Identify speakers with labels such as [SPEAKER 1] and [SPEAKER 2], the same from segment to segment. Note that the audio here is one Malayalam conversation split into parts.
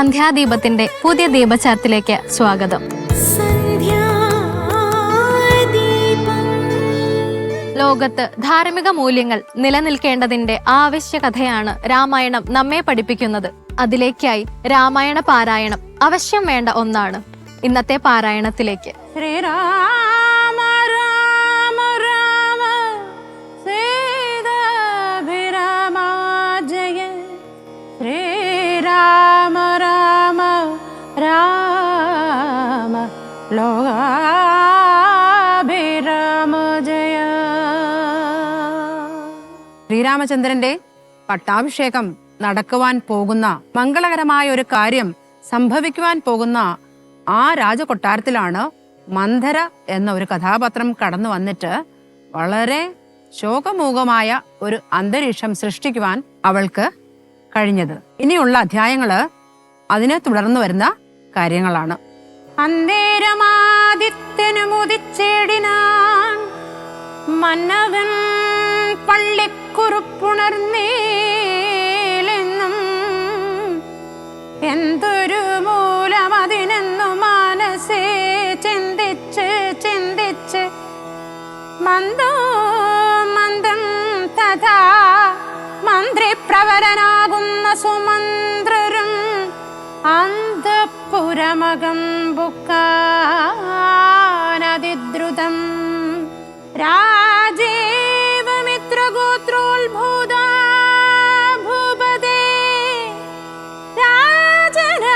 [SPEAKER 1] സന്ധ്യാദീപത്തിന്റെ പുതിയ ദീപചാരത്തിലേക്ക് സ്വാഗതം. ലോകത്ത് ധാർമ്മിക മൂല്യങ്ങൾ നിലനിൽക്കേണ്ടതിന്റെ ആവശ്യകഥയാണ് രാമായണം നമ്മെ പഠിപ്പിക്കുന്നത്. അതിലേക്കായി രാമായണ പാരായണം അവശ്യം വേണ്ട ഒന്നാണ്. ഇന്നത്തെ പാരായണത്തിലേക്ക്.
[SPEAKER 2] ശ്രീരാമ ശ്രീരാമചന്ദ്രന്റെ പട്ടാഭിഷേകം നടക്കുവാൻ പോകുന്ന മംഗളകരമായ ഒരു കാര്യം സംഭവിക്കുവാൻ പോകുന്ന ആ രാജകൊട്ടാരത്തിലാണ് മന്ധര എന്ന ഒരു കഥാപാത്രം കടന്നു വന്നിട്ട് വളരെ ശോകമൂകമായ ഒരു അന്തരീക്ഷം സൃഷ്ടിക്കുവാൻ അവൾക്ക് കഴിഞ്ഞത്. ഇനിയുള്ള അധ്യായങ്ങൾ അതിനെ തുടർന്ന് വരുന്ന കാര്യങ്ങളാണ്. അന്തേരമാദിത്യനു മുതിച്ചേടിനാൻ മന്നവൻ പള്ളിക്കുറുപ്പുണർന്നേലെന്നും എന്തൊരു മൂലമതിനെന്നു മനസ്സേ ചിന്തിച്ച് ചിന്തിച്ച് മന്ദോ മന്ദം തഥാ മന്ത്രിപ്രവരനാകുന്ന സുമന്ത്രരും അന്തപുരമകം ബുക്കാനതിദ്രുതം രാജേവമിത്രഗോത്രോത്ഭൂതാ ഭൂപതേ രാജരാജേന്ദ്ര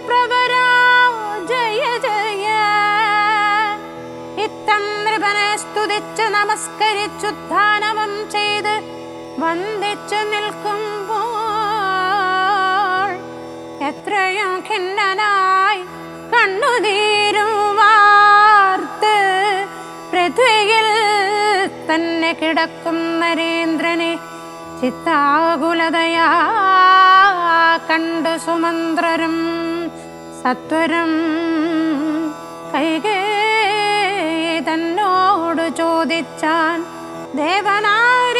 [SPEAKER 2] പ്രവരാ ജയ ജയ ഇത്തം നൃപനെ സ്തുതിച്ച് നമസ്കരിച്ചുദ്ധാനമം ചെയ്ത് വന്ദിച്ചു നിൽക്കുമ്പോൾ എത്രയും ഖിന്നനായി കണ്ണുനീരും കിടക്കും നരേന്ദ്രനെ ചിത്താകുലതയാ കണ്ടു സുമന്ത്രരും സത്വരം കൈകേ തന്നോട് ചോദിച്ചാൻ ദേവനാരേ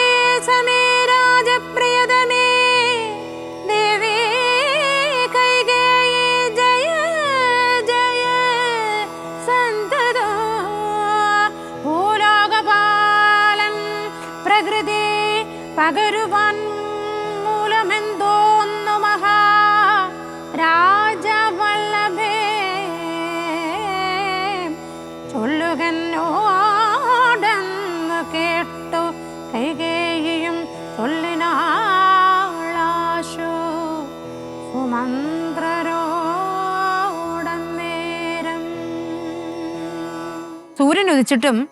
[SPEAKER 2] സൂര്യൻ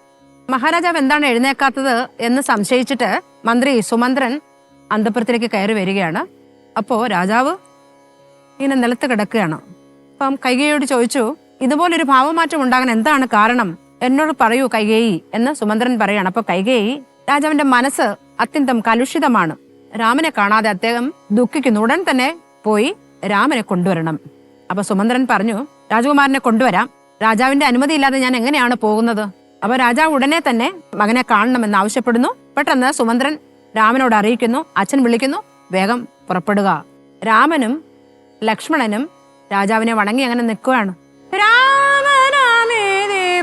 [SPEAKER 2] മഹാരാജാവ് എന്താണ് എഴുന്നേക്കാത്തത് എന്ന് സംശയിച്ചിട്ട് മന്ത്രി സുമന്ത്രൻ അന്തപുരത്തിലേക്ക് കയറി വരികയാണ്. അപ്പോൾ രാജാവ് ഇങ്ങനെ നിലത്ത് കിടക്കുകയാണ്. അപ്പം കൈകേയോട് ചോദിച്ചു ഇതുപോലൊരു ഭാവമാറ്റം ഉണ്ടാകാൻ എന്താണ് കാരണം? എന്നോട് പറയൂ കൈകേയി എന്ന് സുമന്ത്രൻ പറയാണ്. അപ്പൊ കൈകേയി രാജാവിന്റെ മനസ്സ് അത്യന്തം കലുഷിതമാണ്. രാമനെ കാണാതെ അദ്ദേഹം ദുഃഖിക്കുന്നു. ഉടൻ തന്നെ പോയി രാമനെ കൊണ്ടുവരണം. അപ്പൊ സുമന്ത്രൻ പറഞ്ഞു രാജകുമാരനെ കൊണ്ടുവരാം. രാജാവിന്റെ അനുമതി ഇല്ലാതെ ഞാൻ എങ്ങനെയാണ് പോകുന്നത്? അപ്പൊ രാജാവ് ഉടനെ തന്നെ മകനെ കാണണമെന്ന് ആവശ്യപ്പെടുന്നു. പെട്ടെന്ന് സുമന്ത്രൻ രാമനോട് അറിയിക്കുന്നു. അച്ഛൻ വിളിക്കുന്നു. വേഗം പുറപ്പെടുക. രാമനും ലക്ഷ്മണനും രാജാവിനെ വണങ്ങി അങ്ങനെ നിൽക്കുകയാണ്. രാമനാമേതി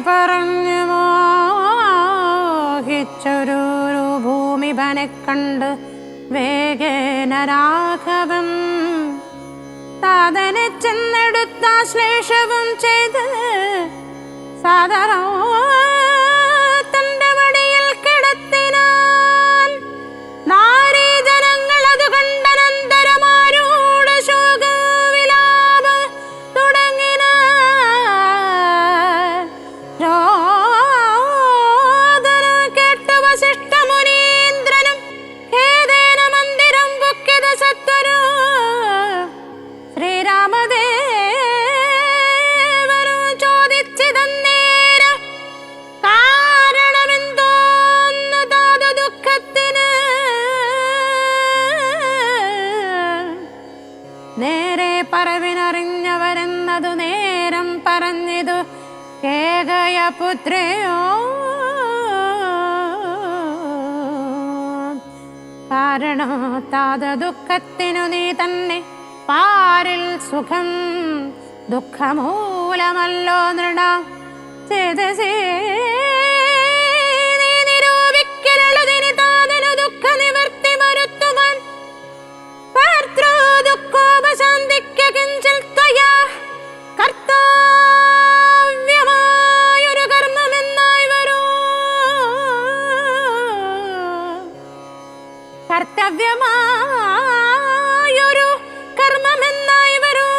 [SPEAKER 2] കണ്ട് വേഗേന രാഘവം. ചെന്നെടുത്ത ശ്ലേഷവും ചെയ്ത് കേകയ പുത്രയോ കാരണോ താത ദുഃഖത്തിനു നീ തന്നെ പാരിൽ സുഖം ദുഃഖമൂലമല്ലോ നൃണ. ചേതസേ കർത്തവ്യമായൊരു കർമ്മമെന്നായി വരൂ.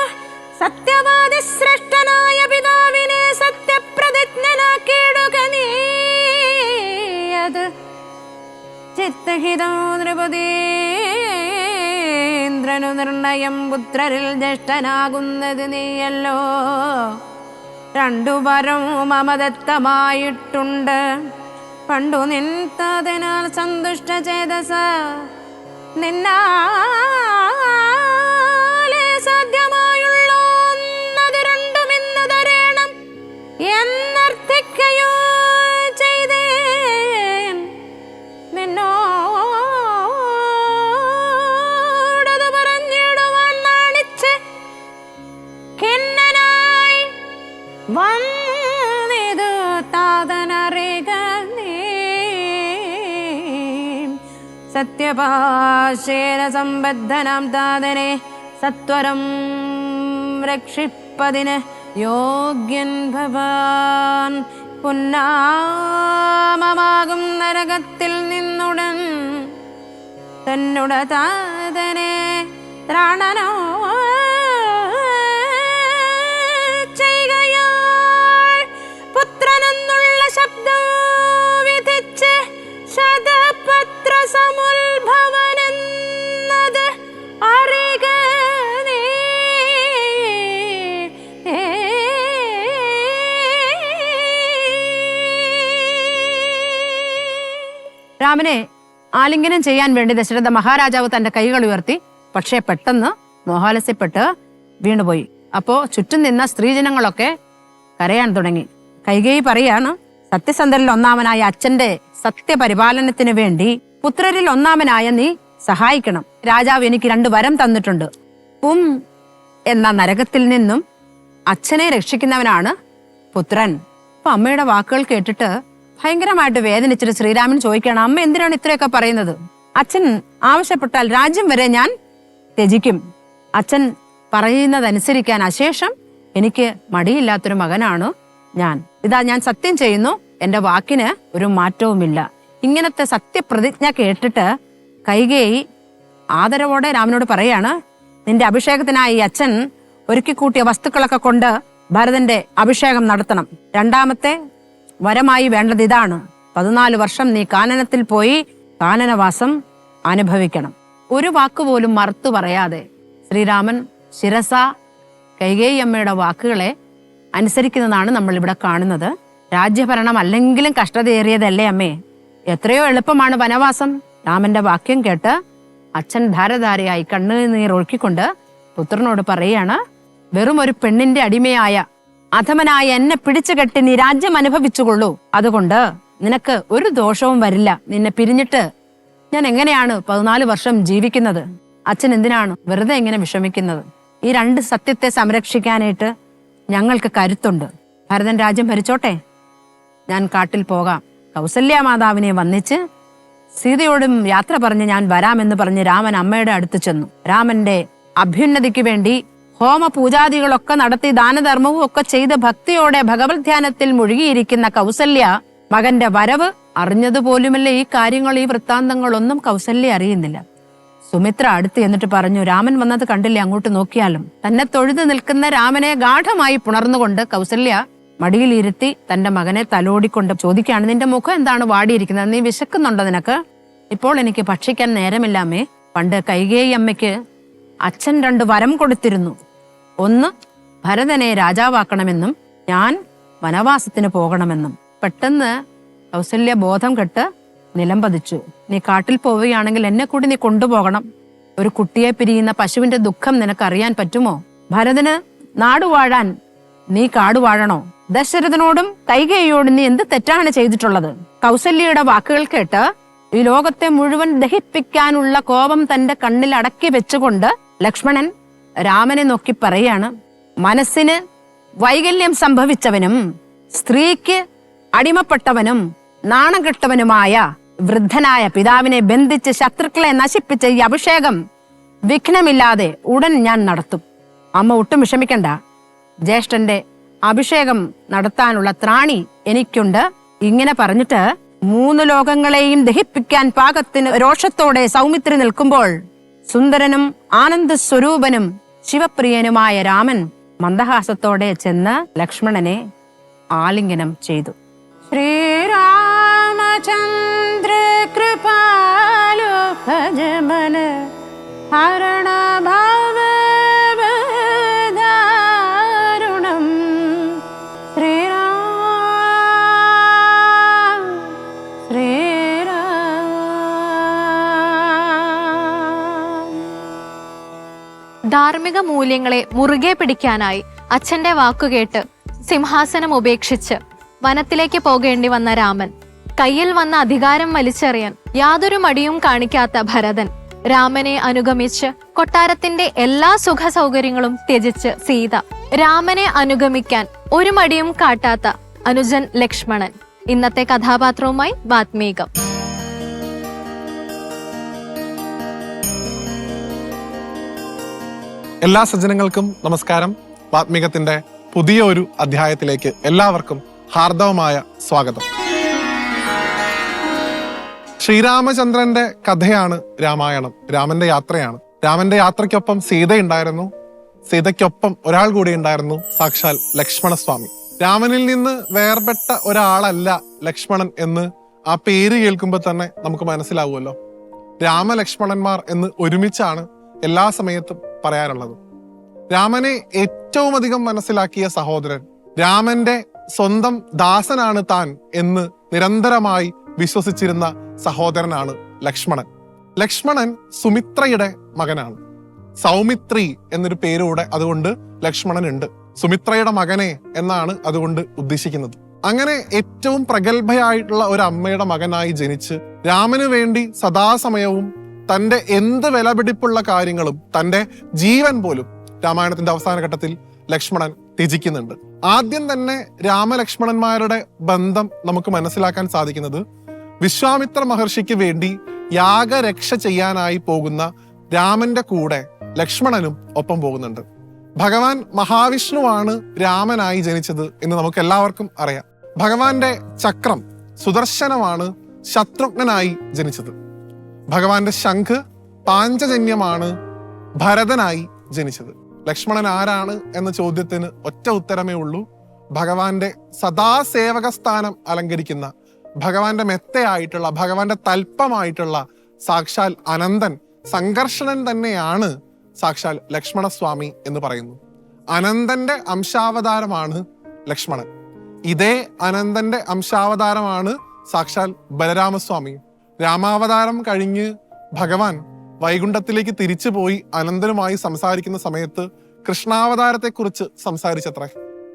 [SPEAKER 2] സത്യവാദി ശ്രേഷ്ഠനായ പിതാവിനെ സത്യപ്രതിജ്ഞനാക്കിയിടുക നീ. അത് ചിത്തഹിതോ നൃപതീന്ദ്രനു നിർണയം പുത്രരിൽ ജ്യേഷ്ഠനാകുന്നത് നീയല്ലോ. രണ്ടു വരം മമദത്തമായിട്ടുണ്ട് പണ്ടു നിൻത്തതിനാൽ സന്തുഷ്ട ചേതസ നിന്നാലേ സാധ്യമായുള്ള ഒന്നത് രണ്ടും ഇന്ന് തരേണം എന്നർത്ഥിക്കയോ ചെയ്തേൻ നിന്നോടത് പറഞ്ഞിടുവാൻ നാണിച്ച് കിന്നനായി വന്നിത് താതനറിക സത്യപാശേന സംബദ്ധനാം താതനെ സത്വരം രക്ഷിപ്പതിന് യോഗ്യൻ ഭവാൻ. പുന്നാമമാകും നരകത്തിൽ നിന്നുടൻ തന്നുട താതനെ ത്രാണനോ ചെയ്യുകയാൾ. പുത്രനെന്നുള്ള ശബ്ദം ശതപത്ര സമുത്ഭവനെന്നത് അറിക രാമനെ ആലിംഗനം ചെയ്യാൻ വേണ്ടി ദശരഥ മഹാരാജാവ് തന്റെ കൈകൾ ഉയർത്തി പക്ഷേ പെട്ടെന്ന് മോഹാലസ്യപ്പെട്ട് വീണുപോയി. അപ്പോ ചുറ്റും നിന്ന സ്ത്രീജനങ്ങളൊക്കെ കരയാൻ തുടങ്ങി. കൈകൈ പറയാണ് സത്യസന്ധരിൽ ഒന്നാമനായ അച്ഛന്റെ സത്യപരിപാലനത്തിന് വേണ്ടി പുത്രരിൽ ഒന്നാമനായ നീ സഹായിക്കണം. രാജാവ് എനിക്ക് രണ്ട് വരം തന്നിട്ടുണ്ട്. ഉം എന്ന നരകത്തിൽ നിന്നും അച്ഛനെ രക്ഷിക്കുന്നവനാണ് പുത്രൻ. അപ്പൊ അമ്മയുടെ വാക്കുകൾ കേട്ടിട്ട് ഭയങ്കരമായിട്ട് വേദനിച്ചിട്ട് ശ്രീരാമൻ ചോദിക്കുകയാണ് അമ്മ എന്തിനാണ് ഇത്രയൊക്കെ പറയുന്നത്? അച്ഛൻ ആവശ്യപ്പെട്ടാൽ രാജ്യം വരെ ഞാൻ ത്യജിക്കും. അച്ഛൻ പറയുന്നതനുസരിക്കാൻ അശേഷം എനിക്ക് മടിയില്ലാത്തൊരു മകനാണ് ഞാൻ. ഇതാ ഞാൻ സത്യം ചെയ്യുന്നു എന്റെ വാക്കിന് ഒരു മാറ്റവുമില്ല. ഇങ്ങനത്തെ സത്യപ്രതിജ്ഞ കേട്ടിട്ട് കൈകേയി ആദരവോടെ രാമനോട് പറയാണ് നിന്റെ അഭിഷേകത്തിനായി അച്ഛൻ ഒരുക്കി കൂട്ടിയ വസ്തുക്കളൊക്കെ കൊണ്ട് ഭരതന്റെ അഭിഷേകം നടത്തണം. രണ്ടാമത്തെ വരമായി വേണ്ടത് ഇതാണ്. പതിനാല് വർഷം നീ കാനനത്തിൽ പോയി കാനനവാസം അനുഭവിക്കണം. ഒരു വാക്കുപോലും മറുത്തു പറയാതെ ശ്രീരാമൻ ശിരസ കൈകേയി അമ്മയുടെ വാക്കുകളെ അനുസരിക്കുന്നതാണ് നമ്മൾ ഇവിടെ കാണുന്നത്. രാജ്യഭരണം അല്ലെങ്കിലും കഷ്ടതയേറിയതല്ലേ അമ്മേ? എത്രയോ എളുപ്പമാണ് വനവാസം. രാമന്റെ വാക്യം കേട്ട് അച്ഛൻ ധാരധാരയായി കണ്ണുനീർ ഒഴുക്കിക്കൊണ്ട് പുത്രനോട് പറയാണ് വെറും ഒരു പെണ്ണിന്റെ അടിമയായ അധമനായ എന്നെ പിടിച്ചു കെട്ടി നീ രാജ്യം അനുഭവിച്ചുകൊള്ളൂ. അതുകൊണ്ട് നിനക്ക് ഒരു ദോഷവും വരില്ല. നിന്നെ പിരിഞ്ഞിട്ട് ഞാൻ എങ്ങനെയാണ് പതിനാല് വർഷം ജീവിക്കുന്നത്? അച്ഛൻ എന്തിനാണ് വെറുതെ ഇങ്ങനെ വിഷമിക്കുന്നത്? ഈ രണ്ട് സത്യത്തെ സംരക്ഷിക്കാനായിട്ട് ഞങ്ങൾക്ക് കരുത്തുണ്ട്. ഭരതൻ രാജ്യം ഭരിച്ചോട്ടെ? ഞാൻ കാട്ടിൽ പോകാം. കൗസല്യ മാതാവിനെ വന്നിച്ച് സീതയോടും യാത്ര പറഞ്ഞ് ഞാൻ വരാമെന്ന് പറഞ്ഞ് രാമൻ അമ്മയുടെ അടുത്ത് ചെന്നു. രാമന്റെ അഭ്യുന്നതിക്ക് വേണ്ടി ഹോമ പൂജാദികളൊക്കെ നടത്തി ദാനധർമ്മവും ഒക്കെ ചെയ്ത് ഭക്തിയോടെ ഭഗവത് ധ്യാനത്തിൽ മുഴുകിയിരിക്കുന്ന കൗസല്യ മകന്റെ വരവ് അറിഞ്ഞതുപോലുമല്ല ഈ കാര്യങ്ങൾ ഈ വൃത്താന്തങ്ങളൊന്നും കൗസല്യ അറിയുന്നില്ല. സുമിത്ര അടുത്ത് എന്നിട്ട് പറഞ്ഞു രാമൻ വന്നത് കണ്ടില്ലേ അങ്ങോട്ട് നോക്കിയാലും. തന്നെ തൊഴുതു നിൽക്കുന്ന രാമനെ ഗാഠമായി പുണർന്നുകൊണ്ട് കൗസല്യ മടിയിലിരുത്തി തന്റെ മകനെ തലോടിക്കൊണ്ട് ചോദിക്കുകയാണ് നിന്റെ മുഖം എന്താണ് വാടിയിരിക്കുന്നത്? നീ വിശക്കുന്നുണ്ടോ നിനക്ക്? ഇപ്പോൾ എനിക്ക് ഭക്ഷിക്കാൻ നേരമില്ലാമേ. പണ്ട് കൈകേയി അമ്മയ്ക്ക് അച്ഛൻ രണ്ട് വരം കൊടുത്തിരുന്നു. ഒന്ന് ഭരതനെ രാജാവാക്കണമെന്നും ഞാൻ വനവാസത്തിന് പോകണമെന്നും. പെട്ടെന്ന് കൗസല്യ ബോധം കെട്ട് നിലംപതിച്ചു. നീ കാട്ടിൽ പോവുകയാണെങ്കിൽ എന്നെ കൂടി നീ കൊണ്ടുപോകണം. ഒരു കുട്ടിയെ പിരിയുന്ന പശുവിന്റെ ദുഃഖം നിനക്കറിയാൻ പറ്റുമോ? ഭരതന് നാടുവാഴാൻ നീ കാടുവാഴണോ? ദശരഥനോടും കൈകയോടും നീ എന്ത് തെറ്റാണ് ചെയ്തിട്ടുള്ളത്? കൗസല്യയുടെ വാക്കുകൾ കേട്ട് ഈ ലോകത്തെ മുഴുവൻ ദഹിപ്പിക്കാനുള്ള കോപം തന്റെ കണ്ണിൽ അടക്കി വെച്ചുകൊണ്ട് ലക്ഷ്മണൻ രാമനെ നോക്കി പറയാണ് മനസ്സിന് വൈകല്യം സംഭവിച്ചവനും സ്ത്രീക്ക് അടിമപ്പെട്ടവനും നാണം കെട്ടവനുമായ വൃദ്ധനായ പിതാവിനെ ബന്ധിച്ച് ശത്രുക്കളെ നശിപ്പിച്ച ഈ അഭിഷേകം വിഘ്നമില്ലാതെ ഉടൻ ഞാൻ നടത്തും. അമ്മ ഒട്ടും വിഷമിക്കണ്ട. ജ്യേഷ്ഠന്റെ അഭിഷേകം നടത്താനുള്ള ത്രാണി എനിക്കുണ്ട്. ഇങ്ങനെ പറഞ്ഞിട്ട് മൂന്ന് ലോകങ്ങളെയും ദഹിപ്പിക്കാൻ പാകത്തിന് രോഷത്തോടെ സൗമിത്രി നിൽക്കുമ്പോൾ സുന്ദരനും ആനന്ദ സ്വരൂപനും ശിവപ്രിയനുമായ രാമൻ മന്ദഹാസത്തോടെ ചെന്ന് ലക്ഷ്മണനെ ആലിംഗനം ചെയ്തു. ശ്രീരാമചന്ദ്ര കൃപാലു ഭജമന ഹരണ
[SPEAKER 1] ധാർമ്മിക മൂല്യങ്ങളെ മുറുകെ പിടിക്കാനായി അച്ഛന്റെ വാക്കുകേട്ട് സിംഹാസനം ഉപേക്ഷിച്ച് വനത്തിലേക്ക് പോകേണ്ടി വന്ന രാമൻ. കയ്യിൽ വന്ന അധികാരം വലിച്ചെറിയാൻ യാതൊരു മടിയും കാണിക്കാത്ത ഭരതൻ രാമനെ അനുഗമിച്ച് കൊട്ടാരത്തിന്റെ എല്ലാ സുഖ സൗകര്യങ്ങളും ത്യജിച്ച് സീത. രാമനെ അനുഗമിക്കാൻ ഒരു മടിയും കാട്ടാത്ത അനുജൻ ലക്ഷ്മണൻ. ഇന്നത്തെ കഥാപാത്രവുമായി വാത്മീകം.
[SPEAKER 3] എല്ലാ സജ്ജനങ്ങൾക്കും നമസ്കാരം. വാത്മീകത്തിന്റെ പുതിയ ഒരു അധ്യായത്തിലേക്ക് എല്ലാവർക്കും ഹാർദവമായ സ്വാഗതം. ശ്രീരാമചന്ദ്രന്റെ കഥയാണ് രാമായണം രാമന്റെ യാത്രയാണ്. രാമന്റെ യാത്രയ്ക്കൊപ്പം സീതയുണ്ടായിരുന്നു. സീതയ്ക്കൊപ്പം ഒരാൾ കൂടി ഉണ്ടായിരുന്നു സാക്ഷാൽ ലക്ഷ്മണസ്വാമി. രാമനിൽ നിന്ന് വേർപെട്ട ഒരാളല്ല ലക്ഷ്മണൻ എന്ന് ആ പേര് കേൾക്കുമ്പോൾ തന്നെ നമുക്ക് മനസ്സിലാവുമല്ലോ. രാമലക്ഷ്മണന്മാർ എന്ന് ഒരുമിച്ചാണ് എല്ലാ സമയത്തും പറയാറുള്ളത് രാമനെ ഏറ്റവും അധികം മനസ്സിലാക്കിയ സഹോദരൻ രാമന്റെ സ്വന്തം ദാസനാണ് താൻ എന്ന് നിരന്തരമായി വിശ്വസിച്ചിരുന്ന സഹോദരനാണ് ലക്ഷ്മണൻ. ലക്ഷ്മണൻ സുമിത്രയുടെ മകനാണ്. സൗമിത്രി എന്നൊരു പേരൂടെ അതുകൊണ്ട് ലക്ഷ്മണൻ ഉണ്ട് സുമിത്രയുടെ മകനെ എന്നാണ് അതുകൊണ്ട് ഉദ്ദേശിക്കുന്നത്. അങ്ങനെ ഏറ്റവും പ്രഗത്ഭയായിട്ടുള്ള ഒരു അമ്മയുടെ മകനായി ജനിച്ച് രാമന് വേണ്ടി സദാസമയവും തന്റെ എന്ത് വിലപിടിപ്പുള്ള കാര്യങ്ങളും തന്റെ ജീവൻ പോലും രാമായണത്തിന്റെ അവസാന ഘട്ടത്തിൽ ലക്ഷ്മണൻ ത്യജിക്കുന്നുണ്ട്. ആദ്യം തന്നെ രാമലക്ഷ്മണന്മാരുടെ ബന്ധം നമുക്ക് മനസ്സിലാക്കാൻ സാധിക്കുന്നത് വിശ്വാമിത്ര മഹർഷിക്ക് വേണ്ടി യാഗരക്ഷ ചെയ്യാനായി പോകുന്ന രാമന്റെ കൂടെ ലക്ഷ്മണനും ഒപ്പം പോകുന്നുണ്ട്. ഭഗവാൻ മഹാവിഷ്ണുവാണ് രാമനായി ജനിച്ചത് എന്ന് നമുക്ക് എല്ലാവർക്കും അറിയാം. ഭഗവാന്റെ ചക്രം സുദർശനമാണ് ശത്രുഘ്നനായി ജനിച്ചത്. ഭഗവാന്റെ ശംഖ് പാഞ്ചജന്യമാണ് ഭരതനായി ജനിച്ചത്. ലക്ഷ്മണൻ ആരാണ് എന്ന ചോദ്യത്തിന് ഒറ്റ ഉത്തരമേ ഉള്ളൂ. ഭഗവാന്റെ സദാസേവക സ്ഥാനം അലങ്കരിക്കുന്ന ഭഗവാന്റെ മെത്തയായിട്ടുള്ള ഭഗവാന്റെ തൽപ്പമായിട്ടുള്ള സാക്ഷാൽ അനന്തൻ സംഘർഷണൻ തന്നെയാണ് സാക്ഷാൽ ലക്ഷ്മണസ്വാമി എന്ന് പറയുന്നു. അനന്തന്റെ അംശാവതാരമാണ് ലക്ഷ്മണൻ. ഇതേ അനന്തന്റെ അംശാവതാരമാണ് സാക്ഷാൽ ബലരാമസ്വാമി രാമാവതാരം കഴിഞ്ഞ് ഭഗവാൻ വൈകുണ്ഠത്തിലേക്ക് തിരിച്ചു പോയി അനന്തനുമായി സംസാരിക്കുന്ന സമയത്ത് കൃഷ്ണാവതാരത്തെക്കുറിച്ച് സംസാരിച്ചത്രേ.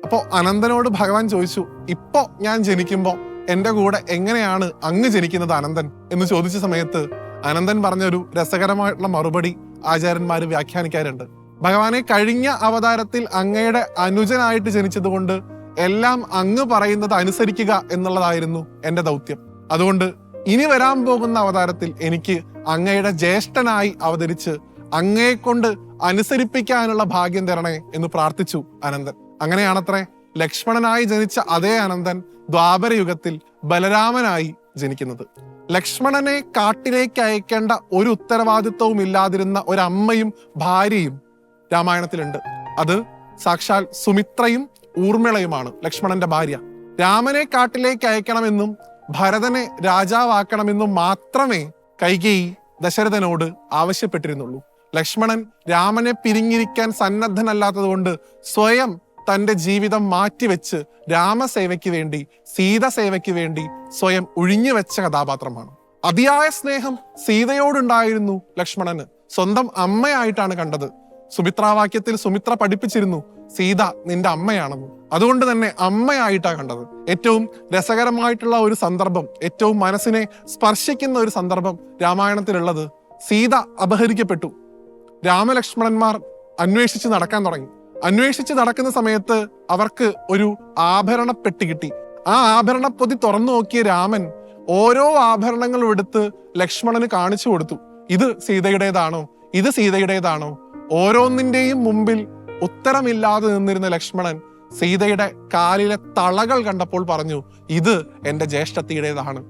[SPEAKER 3] അപ്പോൾ അനന്തനോട് ഭഗവാൻ ചോദിച്ചു ഇപ്പോ ഞാൻ ജനിക്കുമ്പോൾ എന്റെ കൂടെ എങ്ങനെയാണ് അങ്ങ് ജനിക്കുന്നത് അനന്തൻ? എന്ന് ചോദിച്ച സമയത്ത് അനന്തൻ പറഞ്ഞൊരു രസകരമായിട്ടുള്ള മറുപടി ആചാര്യന്മാർ വ്യാഖ്യാനിക്കാറുണ്ട്. ഭഗവാനെ കഴിഞ്ഞ അവതാരത്തിൽ അങ്ങയുടെ അനുജനായിട്ട് ജനിച്ചതുകൊണ്ട് എല്ലാം അങ്ങ് പറയുന്നത് അനുസരിക്കുക എന്നുള്ളതായിരുന്നു എന്റെ ദൗത്യം. അതുകൊണ്ട് ഇനി വരാൻ പോകുന്ന അവതാരത്തിൽ എനിക്ക് അങ്ങയുടെ ജ്യേഷ്ഠനായി അവതരിച്ച് അങ്ങയെ കൊണ്ട് അനുസരിപ്പിക്കാനുള്ള ഭാഗ്യം തരണേ എന്ന് പ്രാർത്ഥിച്ചു അനന്തൻ. അങ്ങനെയാണത്രേ ലക്ഷ്മണനായി ജനിച്ച അതേ അനന്തൻ ദ്വാപരയുഗത്തിൽ ബലരാമനായി ജനിക്കുന്നത്. ലക്ഷ്മണനെ കാട്ടിലേക്ക് അയക്കേണ്ട ഒരു ഉത്തരവാദിത്വവും ഇല്ലാതിരുന്ന ഒരമ്മയും ഭാര്യയും രാമായണത്തിലുണ്ട്. അത് സാക്ഷാൽ സുമിത്രയും ഊർമിളയുമാണ് ലക്ഷ്മണന്റെ ഭാര്യ. രാമനെ കാട്ടിലേക്ക് അയക്കണമെന്നും ഭരതനെ രാജാവാക്കണമെന്നും മാത്രമേ കൈകേയി ദശരഥനോട് ആവശ്യപ്പെട്ടിരുന്നുള്ളൂ. ലക്ഷ്മണൻ രാമനെ പിരിഞ്ഞിരിക്കാൻ സന്നദ്ധനല്ലാത്തതുകൊണ്ട് സ്വയം തന്റെ ജീവിതം മാറ്റിവെച്ച് രാമസേവയ്ക്ക് വേണ്ടി സീതസേവയ്ക്ക് വേണ്ടി സ്വയം ഒഴിഞ്ഞുവെച്ച കഥാപാത്രമാണ്. അതിയായ സ്നേഹം സീതയോടുണ്ടായിരുന്നു ലക്ഷ്മണന്. സ്വന്തം അമ്മയായിട്ടാണ് കണ്ടത്. സുമിത്രാവാക്യത്തിൽ സുമിത്ര പഠിപ്പിച്ചിരുന്നു സീത നിന്റെ അമ്മയാണെന്ന്. അതുകൊണ്ട് തന്നെ അമ്മയായിട്ടാണ് കണ്ടത്. ഏറ്റവും രസകരമായിട്ടുള്ള ഒരു സന്ദർഭം ഏറ്റവും മനസ്സിനെ സ്പർശിക്കുന്ന ഒരു സന്ദർഭം രാമായണത്തിലുള്ളത് സീത അപഹരിക്കപ്പെട്ടു. രാമലക്ഷ്മണന്മാർ അന്വേഷിച്ച് നടക്കാൻ തുടങ്ങി. അന്വേഷിച്ച് നടക്കുന്ന സമയത്ത് അവർക്ക് ഒരു ആഭരണപ്പെട്ടി കിട്ടി. ആ ആഭരണ പൊതി തുറന്നു നോക്കിയ രാമൻ ഓരോ ആഭരണങ്ങളും എടുത്ത് ലക്ഷ്മണന് കാണിച്ചു കൊടുത്തു. ഇത് സീതയുടേതാണോ? ഇത് സീതയുടേതാണോ? ഓരോന്നിന്റെയും മുമ്പിൽ ഉത്തരമില്ലാതെ നിന്നിരുന്ന ലക്ഷ്മണൻ സീതയുടെ കാലിലെ തളകൾ കണ്ടപ്പോൾ പറഞ്ഞു ഇത് എന്റെ ജ്യേഷ്ഠത്തിയുടേതാണ്.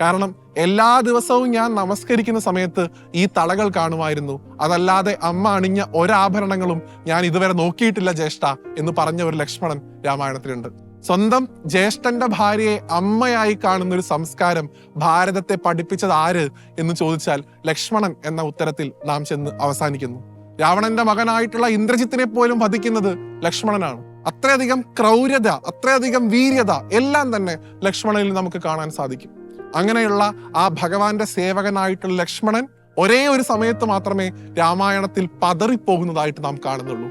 [SPEAKER 3] കാരണം എല്ലാ ദിവസവും ഞാൻ നമസ്കരിക്കുന്ന സമയത്ത് ഈ തളകൾ കാണുമായിരുന്നു. അതല്ലാതെ അമ്മ അണിഞ്ഞ ഒരാഭരണങ്ങളും ഞാൻ ഇതുവരെ നോക്കിയിട്ടില്ല ജ്യേഷ്ഠ എന്ന് പറഞ്ഞ ഒരു ലക്ഷ്മണൻ രാമായണത്തിലുണ്ട്. സ്വന്തം ജ്യേഷ്ഠന്റെ ഭാര്യയെ അമ്മയായി കാണുന്ന ഒരു സംസ്കാരം ഭാരതത്തെ പഠിപ്പിച്ചത് ആര്? എന്ന് ചോദിച്ചാൽ ലക്ഷ്മണൻ എന്ന ഉത്തരത്തിൽ നാം ചെന്ന് അവസാനിക്കുന്നു. രാവണന്റെ മകനായിട്ടുള്ള ഇന്ദ്രജിത്തിനെ പോലും വധിക്കുന്നത് ലക്ഷ്മണനാണ്. അത്രയധികം ക്രൗര്യത അത്രയധികം വീര്യത എല്ലാം തന്നെ ലക്ഷ്മണനിൽ നമുക്ക് കാണാൻ സാധിക്കും. അങ്ങനെയുള്ള ആ ഭഗവാന്റെ സേവകനായിട്ടുള്ള ലക്ഷ്മണൻ ഒരേ ഒരു സമയത്ത് മാത്രമേ രാമായണത്തിൽ പതറിപ്പോകുന്നതായിട്ട് നാം കാണുന്നുള്ളൂ.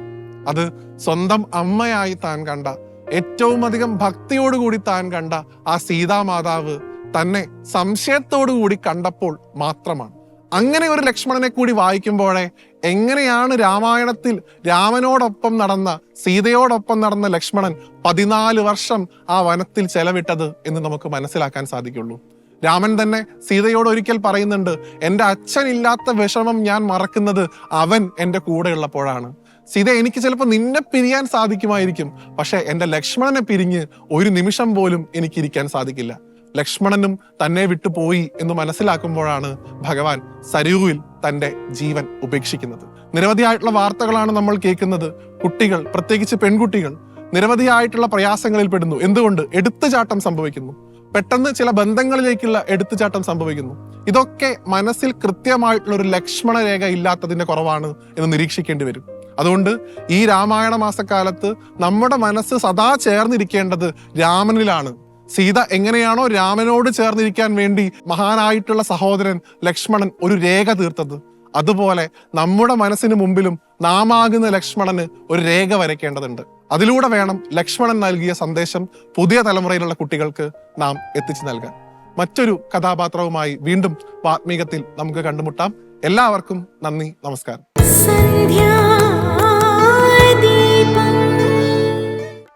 [SPEAKER 3] അത് സ്വന്തം അമ്മയായി താൻ കണ്ട ഏറ്റവും അധികം ഭക്തിയോടുകൂടി താൻ കണ്ട ആ സീതാമാതാവ് തന്നെ സംശയത്തോടുകൂടി കണ്ടപ്പോൾ മാത്രമാണ്. അങ്ങനെ ഒരു ലക്ഷ്മണനെ കൂടി വായിക്കുമ്പോഴേ എങ്ങനെയാണ് രാമായണത്തിൽ രാമനോടൊപ്പം നടന്ന സീതയോടൊപ്പം നടന്ന ലക്ഷ്മണൻ പതിനാല് വർഷം ആ വനത്തിൽ ചെലവിട്ടത് എന്ന് നമുക്ക് മനസ്സിലാക്കാൻ സാധിക്കുള്ളൂ. രാമൻ തന്നെ സീതയോട് ഒരിക്കൽ പറയുന്നുണ്ട് എന്റെ അച്ഛനില്ലാത്ത വിഷമം ഞാൻ മറക്കുന്നത് അവൻ എന്റെ കൂടെ ഉള്ളപ്പോഴാണ് സീത എനിക്ക് ചിലപ്പോൾ നിന്നെ പിരിയാൻ സാധിക്കുമായിരിക്കും പക്ഷേ എന്റെ ലക്ഷ്മണനെ പിരിഞ്ഞ് ഒരു നിമിഷം പോലും എനിക്കിരിക്കാൻ സാധിക്കില്ല. ലക്ഷ്മണനും തന്നെ വിട്ടുപോയി എന്ന് മനസ്സിലാക്കുമ്പോഴാണ് ഭഗവാൻ സരയൂവിൽ തന്റെ ജീവൻ ഉപേക്ഷിക്കുന്നത്. നിരവധിയായിട്ടുള്ള വാർത്തകളാണ് നമ്മൾ കേൾക്കുന്നത്. കുട്ടികൾ പ്രത്യേകിച്ച് പെൺകുട്ടികൾ നിരവധിയായിട്ടുള്ള പ്രയാസങ്ങളിൽ പെടുന്നു. എന്തുകൊണ്ട്? എടുത്തുചാട്ടം സംഭവിക്കുന്നു. പെട്ടെന്ന് ചില ബന്ധങ്ങളിലേക്കുള്ള എടുത്തുചാട്ടം സംഭവിക്കുന്നു. ഇതൊക്കെ മനസ്സിൽ കൃത്യമായിട്ടുള്ള ഒരു ലക്ഷ്മണ രേഖ ഇല്ലാത്തതിന്റെ കുറവാണ് എന്ന് നിരീക്ഷിക്കേണ്ടി വരും. അതുകൊണ്ട് ഈ രാമായണ മാസക്കാലത്ത് നമ്മുടെ മനസ്സ് സദാ ചേർന്നിരിക്കേണ്ടത് രാമനിലാണ്. സീത എങ്ങനെയാണോ രാമനോട് ചേർന്നിരിക്കാൻ വേണ്ടി മഹാനായിട്ടുള്ള സഹോദരൻ ലക്ഷ്മണൻ ഒരു രേഖ തീർത്തത്. അതുപോലെ നമ്മുടെ മനസ്സിന് മുമ്പിലും നാമാകുന്ന ലക്ഷ്മണന് ഒരു രേഖ വരയ്ക്കേണ്ടതുണ്ട്. അതിലൂടെ വേണം ലക്ഷ്മണൻ നൽകിയ സന്ദേശം പുതിയ തലമുറയിലുള്ള കുട്ടികൾക്ക് നാം എത്തിച്ചു നൽകാൻ. മറ്റൊരു കഥാപാത്രവുമായി വീണ്ടും ആത്മീകത്തിൽ നമുക്ക് കണ്ടുമുട്ടാം. എല്ലാവർക്കും നന്ദി നമസ്കാരം.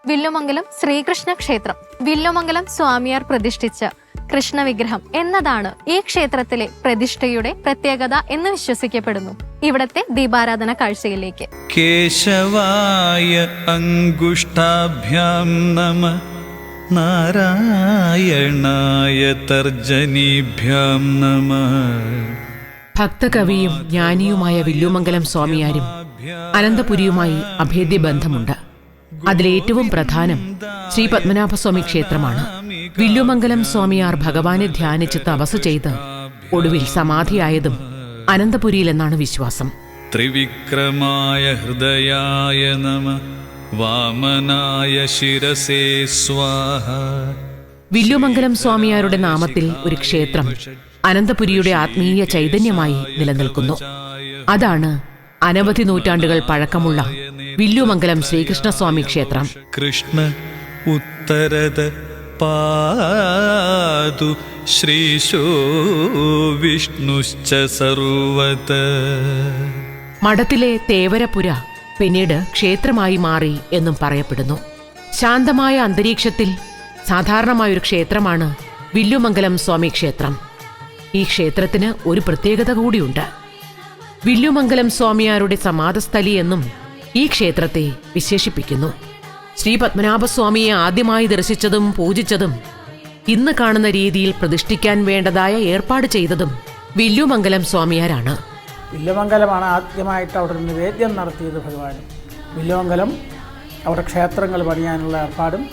[SPEAKER 1] വില്ലുമംഗലം ശ്രീകൃഷ്ണ ക്ഷേത്രം. വില്ലുമംഗലം സ്വാമിയാർ പ്രതിഷ്ഠിച്ച കൃഷ്ണവിഗ്രഹം എന്നതാണ് ഈ ക്ഷേത്രത്തിലെ പ്രതിഷ്ഠയുടെ പ്രത്യേകത എന്ന് വിശ്വസിക്കപ്പെടുന്നു. ഇവിടത്തെ ദീപാരാധന കാഴ്ചയിലേക്ക്.
[SPEAKER 4] കേശവായ അങ്കുഷ്ടാഭ്യാം നമ. നാരായണായ തർജനീഭ്യാം നമ.
[SPEAKER 5] ഭക്തകവിയും ജ്ഞാനിയുമായ വില്ലുമംഗലം സ്വാമിയാരും അനന്തപുരിയുമായി അഭേദ്യ ബന്ധമുണ്ട് അതിലേറ്റവും പ്രധാനം ശ്രീ പത്മനാഭസ്വാമി ക്ഷേത്രമാണ്. വില്ലുമംഗലം സ്വാമിയാർ ഭഗവാനെ ധ്യാനിച്ച് തപസ് ചെയ്ത് ഒടുവിൽ സമാധിയായതും അനന്തപുരിയിലെന്നാണ് വിശ്വാസം.
[SPEAKER 4] ത്രിവിക്രമായ ഹൃദയായ നമ വാമനായ ശിരസേ സ്വാഹ.
[SPEAKER 5] വില്ലുമംഗലം സ്വാമിയാരുടെ നാമത്തിൽ ഒരു ക്ഷേത്രം അനന്തപുരിയുടെ ആത്മീയ ചൈതന്യമായി നിലനിൽക്കുന്നു. അതാണ് അനവധി നൂറ്റാണ്ടുകൾ പഴക്കമുള്ള വില്ലുമംഗലം ശ്രീകൃഷ്ണസ്വാമി ക്ഷേത്രം.
[SPEAKER 4] കൃഷ്ണ ഉത്തരത പാതു ശ്രീശോ വിഷ്ണുശ്ച സർവത.
[SPEAKER 5] മഠത്തിലെ തേവരപുര പിന്നീട് ക്ഷേത്രമായി മാറി എന്നും പറയപ്പെടുന്നു. ശാന്തമായ അന്തരീക്ഷത്തിൽ സാധാരണമായൊരു ക്ഷേത്രമാണ് വില്ലുമംഗലം സ്വാമി ക്ഷേത്രം. ഈ ക്ഷേത്രത്തിന് ഒരു പ്രത്യേകത കൂടിയുണ്ട്. വില്ലുമംഗലം സ്വാമിയാരുടെ സമാധസ്ഥലി എന്നും ഈ ക്ഷേത്രത്തെ വിശേഷിപ്പിക്കുന്നു. ശ്രീ പത്മനാഭസ്വാമിയെ ആദ്യമായി ദർശിച്ചതും പൂജിച്ചതും ഇന്ന് കാണുന്ന രീതിയിൽ പ്രതിഷ്ഠിക്കാൻ വേണ്ടതായ ഏർപ്പാട് ചെയ്തതും വില്ലുമംഗലം സ്വാമിയാരാണ്.
[SPEAKER 6] വില്ലുമംഗലമാണ് ആദ്യമായിട്ട് അവിടെ നിവേദ്യം നടത്തിയത് ഭഗവാൻ വില്ലുമംഗലം അവിടെ ക്ഷേത്രങ്ങൾ പണിയാനുള്ള ഏർപ്പാടും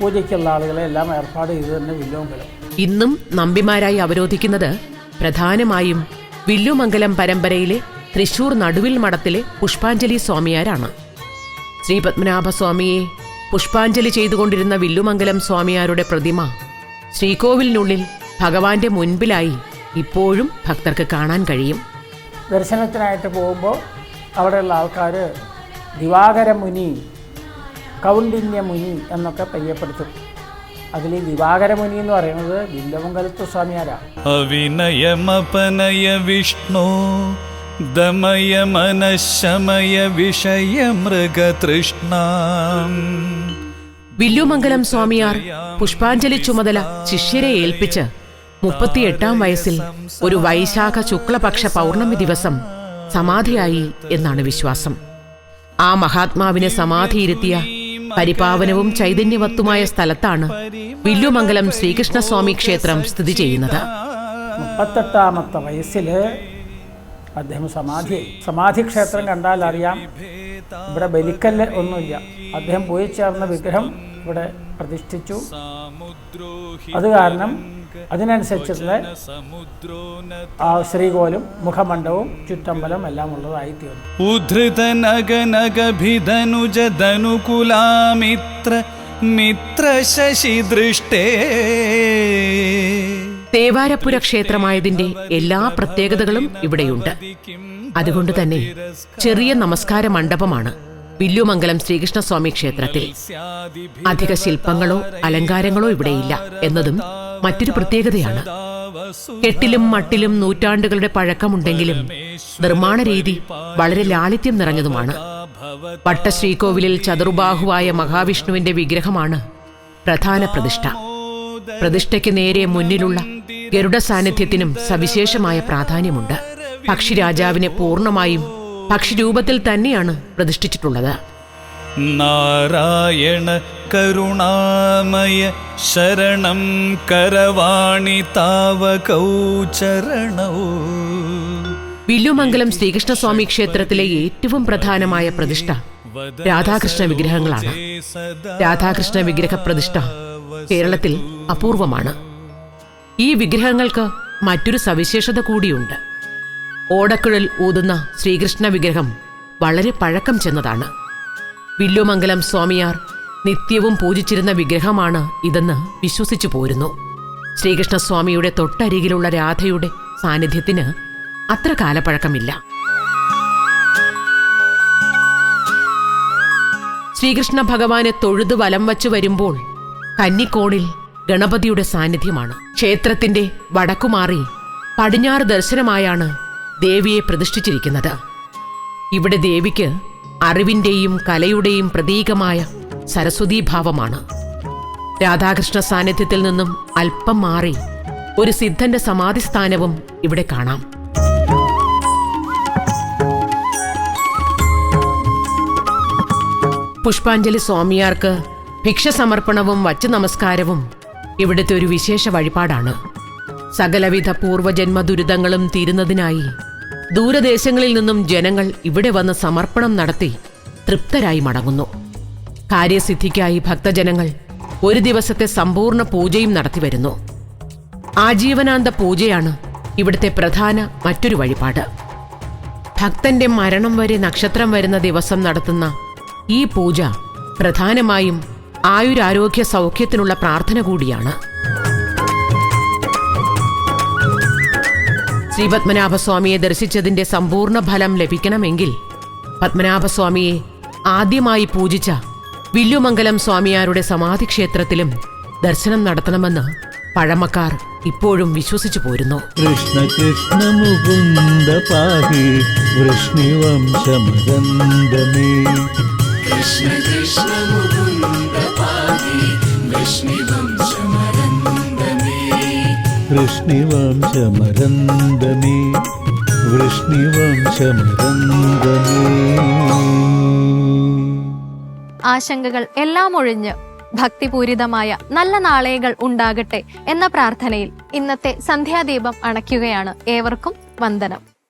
[SPEAKER 6] പൂജയ്ക്കുള്ള ആളുകളെ എല്ലാം ഏർപ്പാട് ചെയ്തു തന്നെ വില്ലുമംഗലം.
[SPEAKER 5] ഇന്നും നമ്പിമാരായി അവരോധിക്കുന്നത് പ്രധാനമായും വില്ലുമംഗലം പരമ്പരയിലെ തൃശൂർ നടുവിൽ മഠത്തിലെ പുഷ്പാഞ്ജലി സ്വാമിയാരാണ്. ശ്രീ പത്മനാഭസ്വാമിയെ പുഷ്പാഞ്ജലി ചെയ്തുകൊണ്ടിരുന്ന വില്ലുമംഗലം സ്വാമിയാരുടെ പ്രതിമ ശ്രീകോവിലിനുള്ളിൽ ഭഗവാന്റെ മുൻപിലായി ഇപ്പോഴും ഭക്തർക്ക് കാണാൻ കഴിയും.
[SPEAKER 6] ദർശനത്തിനായിട്ട് പോകുമ്പോൾ അവിടെയുള്ള ആൾക്കാർ ദിവാകര മുനി കൗണ്ടിന്യ മുനി എന്നൊക്കെ പരിചയപ്പെടുത്തും. അതിൽ ദിവാകര മുനി എന്ന് പറയുന്നത് വില്ലുമംഗലത്ത് സ്വാമിയാരാണ്
[SPEAKER 4] അവിനയമപനയ വിഷ്ണു ദമയ മനഃശമയ വിഷയ മൃഗതൃഷ്ണാം.
[SPEAKER 5] വില്ലുമംഗലം സ്വാമിയാർ പുഷ്പാഞ്ജലി ചുമതല ശിഷ്യരെ ഏൽപ്പിച്ച് മുപ്പത്തിയെട്ടാം വയസ്സിൽ ഒരു വൈശാഖ ശുക്ലപക്ഷ പൗർണമി ദിവസം സമാധിയായി എന്നാണ് വിശ്വാസം. ആ മഹാത്മാവിനെ സമാധിയിരുത്തിയ പരിപാവനവും ചൈതന്യവത്തുമായ സ്ഥലത്താണ് വില്ലുമംഗലം ശ്രീകൃഷ്ണസ്വാമി ക്ഷേത്രം സ്ഥിതി ചെയ്യുന്നത്.
[SPEAKER 6] മുപ്പത്തെട്ടാമത്തെ വയസ്സിൽ അദ്ദേഹം സമാധി സമാധി ക്ഷേത്രം കണ്ടാൽ അറിയാം. ഇവിടെ ബലിക്കല്ല് ഒന്നുമില്ല. അദ്ദേഹം പോയി ചേർന്ന വിഗ്രഹം ഇവിടെ പ്രതിഷ്ഠിച്ചു. അത് കാരണം അതിനനുസരിച്ചുള്ള ആ ശ്രീകോലും മുഖമണ്ഡവും ചുറ്റമ്പലം എല്ലാം ഉള്ളതായി തീർന്നു.
[SPEAKER 4] ഉദ്ധൃത നഗ നഗഭിധനുജ ധനുകുലാമിത്ര മിത്ര
[SPEAKER 5] തേവാരപ്പുര ക്ഷേത്രമായതിന്റെ എല്ലാ പ്രത്യേകതകളും ഇവിടെയുണ്ട്. അതുകൊണ്ട് തന്നെ ചെറിയ നമസ്കാര മണ്ഡപമാണ് വില്ലുമംഗലം ശ്രീകൃഷ്ണസ്വാമി ക്ഷേത്രത്തിൽ. അധിക ശില്പങ്ങളോ അലങ്കാരങ്ങളോ ഇവിടെയില്ല എന്നതും മറ്റൊരു പ്രത്യേകതയാണ്. കെട്ടിലും മട്ടിലും നൂറ്റാണ്ടുകളുടെ പഴക്കമുണ്ടെങ്കിലും നിർമ്മാണ രീതി വളരെ ലാളിത്യം നിറഞ്ഞതുമാണ്. വട്ടശ്രീകോവിലിൽ ചതുർബാഹുവായ മഹാവിഷ്ണുവിന്റെ വിഗ്രഹമാണ് പ്രധാന പ്രതിഷ്ഠ. പ്രതിഷ്ഠയ്ക്ക് നേരെ മുന്നിലുള്ള ഗരുഡ സാന്നിധ്യത്തിനും സവിശേഷമായ പ്രാധാന്യമുണ്ട്. പക്ഷിരാജാവിനെ പൂർണമായും പക്ഷിരൂപത്തിൽ തന്നെയാണ് പ്രതിഷ്ഠിച്ചിട്ടുള്ളത്.
[SPEAKER 4] നാരായണ കരുണാമയ ശരണം കരവാണി താവകൗ ചരണൗ
[SPEAKER 5] വില്ലുമംഗലം ശ്രീകൃഷ്ണസ്വാമി ക്ഷേത്രത്തിലെ ഏറ്റവും പ്രധാനമായ പ്രതിഷ്ഠ രാധാകൃഷ്ണ വിഗ്രഹങ്ങളാണ്. രാധാകൃഷ്ണ വിഗ്രഹ പ്രതിഷ്ഠ കേരളത്തിൽ അപൂർവമാണ്. ഈ വിഗ്രഹങ്ങൾക്ക് മറ്റൊരു സവിശേഷത കൂടിയുണ്ട്. ഓടക്കുഴൽ ഊതുന്ന ശ്രീകൃഷ്ണ വിഗ്രഹം വളരെ പഴക്കം ചെന്നതാണ്. വില്ലുമംഗലം സ്വാമിയാർ നിത്യവും പൂജിച്ചിരുന്ന വിഗ്രഹമാണ് ഇതെന്ന് വിശ്വസിച്ചു പോരുന്നു. ശ്രീകൃഷ്ണസ്വാമിയുടെ തൊട്ടരികിലുള്ള രാധയുടെ സാന്നിധ്യത്തിന് അത്ര കാലപ്പഴക്കമില്ല. ശ്രീകൃഷ്ണ ഭഗവാനെ തൊഴുത് വലം വച്ചു വരുമ്പോൾ കന്നിക്കോണിൽ ഗണപതിയുടെ സാന്നിധ്യമാണ്. ക്ഷേത്രത്തിന്റെ വടക്കുമാറി പടിഞ്ഞാറ് ദർശനമായാണ് ദേവിയെ പ്രതിഷ്ഠിച്ചിരിക്കുന്നത്. ഇവിടെ ദേവിക്ക് അറിവിന്റെയും കലയുടെയും പ്രതീകമായ സരസ്വതീഭാവമാണ്. രാധാകൃഷ്ണ സാന്നിധ്യത്തിൽ നിന്നും അല്പം മാറി ഒരു സിദ്ധന്റെ സമാധിസ്ഥാനവും ഇവിടെ കാണാം. പുഷ്പാഞ്ജലി സ്വാമിയാർക്ക് ഭിക്ഷ സമർപ്പണവും വച്ചു നമസ്കാരവും ഇവിടുത്തെ ഒരു വിശേഷ വഴിപാടാണ്. സകലവിധ പൂർവജന്മ ദുരിതങ്ങളും തീരുന്നതിനായി ദൂരദേശങ്ങളിൽ നിന്നും ജനങ്ങൾ ഇവിടെ വന്ന് സമർപ്പണം നടത്തി തൃപ്തരായി മടങ്ങുന്നു. കാര്യസിദ്ധിക്കായി ഭക്തജനങ്ങൾ ഒരു ദിവസത്തെ സമ്പൂർണ പൂജയും നടത്തിവരുന്നു ആജീവനാന്ത പൂജയാണ് ഇവിടുത്തെ പ്രധാന മറ്റൊരു വഴിപാട്. ഭക്തന്റെ മരണം വരെ നക്ഷത്രം വരുന്ന ദിവസം നടത്തുന്ന ഈ പൂജ പ്രധാനമായും ആയുരാരോഗ്യ സൗഖ്യത്തിനുള്ള പ്രാർത്ഥന കൂടിയാണ്. ശ്രീ പത്മനാഭസ്വാമിയെ ദർശിച്ചതിന്റെ സമ്പൂർണ ഫലം ലഭിക്കണമെങ്കിൽ പത്മനാഭസ്വാമിയെ ആദ്യമായി പൂജിച്ച വില്ലുമംഗലം സ്വാമിയാരുടെ സമാധിക്ഷേത്രത്തിലും ദർശനം നടത്തണമെന്ന് പഴമക്കാർ ഇപ്പോഴും വിശ്വസിച്ചു പോരുന്നു.
[SPEAKER 7] കൃഷ്ണ കൃഷ്ണ മുകുന്ദ പാഹി വൃഷ്ണിവംശമകന്ദമേ കൃഷ്ണ കൃഷ്ണ വൃഷ്ണിവംശമരന്ദമേ വൃഷ്ണിവംശമരന്ദമേ
[SPEAKER 1] ആശങ്കകൾ എല്ലാം ഒഴിഞ്ഞ് ഭക്തിപൂരിതമായ നല്ല നാളെകൾ ഉണ്ടാകട്ടെ എന്ന പ്രാർത്ഥനയിൽ ഇന്നത്തെ സന്ധ്യാദീപം അണയ്ക്കുകയാണ് ഏവർക്കും വന്ദനം.